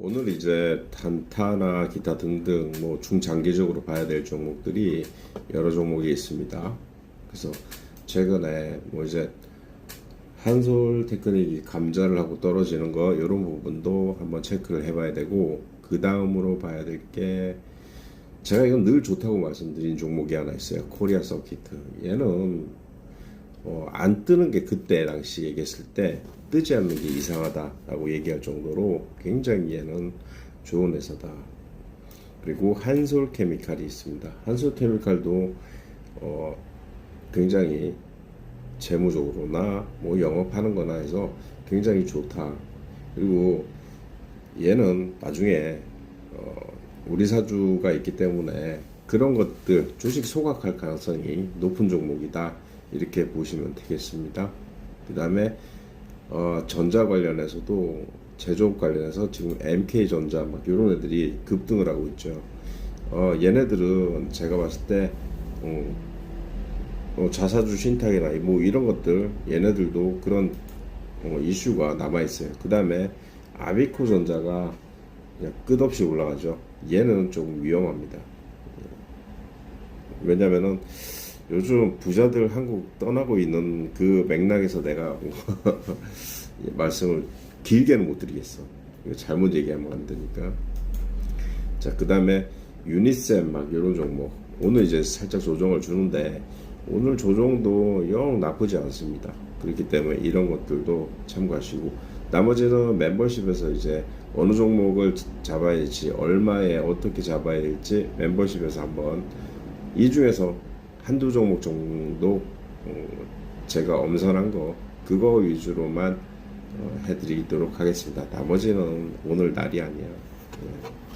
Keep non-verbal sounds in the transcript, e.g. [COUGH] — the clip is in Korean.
오늘 이제 단타나 기타 등등 뭐 중장기적으로 봐야 될 종목들이 여러 종목이 있습니다. 그래서 최근에 뭐 이제 한솔 테크닉이 감자를 하고 떨어지는 거 이런 부분도 한번 체크를 해봐야 되고 그 다음으로 봐야 될 게 제가 이건 늘 좋다고 말씀드린 종목이 하나 있어요. 코리아 서키트. 얘는 어, 안 뜨는 게 그때 당시 얘기했을 때 뜨지 않는 게 이상하다라고 얘기할 정도로 굉장히 얘는 좋은 회사다. 그리고 한솔 케미칼이 있습니다. 한솔 케미칼도 어, 굉장히 재무적으로나 뭐 영업하는 거나 해서 굉장히 좋다. 그리고 얘는 나중에 어, 우리 사주가 있기 때문에 그런 것들 주식 소각할 가능성이 높은 종목이다. 이렇게 보시면 되겠습니다. 그 다음에 어, 전자 관련해서도 제조업 관련해서 지금 MK전자 막 이런 애들이 급등을 하고 있죠. 어, 얘네들은 제가 봤을 때 어, 어, 자사주 신탁이나 뭐 이런 것들 얘네들도 그런 어, 이슈가 남아 있어요. 그 다음에 아비코 전자가 그냥 끝없이 올라가죠. 얘는 조금 위험합니다. 왜냐면은 요즘 부자들 한국 떠나고 있는 그 맥락에서 내가 [LAUGHS] 말씀을 길게는 못 드리겠어. 잘못 얘기하면 안 되니까. 자, 그 다음에 유니셈 막 이런 종목. 오늘 이제 살짝 조정을 주는데 오늘 조정도 영 나쁘지 않습니다. 그렇기 때문에 이런 것들도 참고하시고 나머지는 멤버십에서 이제 어느 종목을 잡아야 될지 얼마에 어떻게 잡아야 될지 멤버십에서 한번 이 중에서 한두 종목 정도 어, 제가 엄선한 거 그거 위주로만 어, 해드리도록 하겠습니다. 나머지는 오늘 날이 아니야. 예.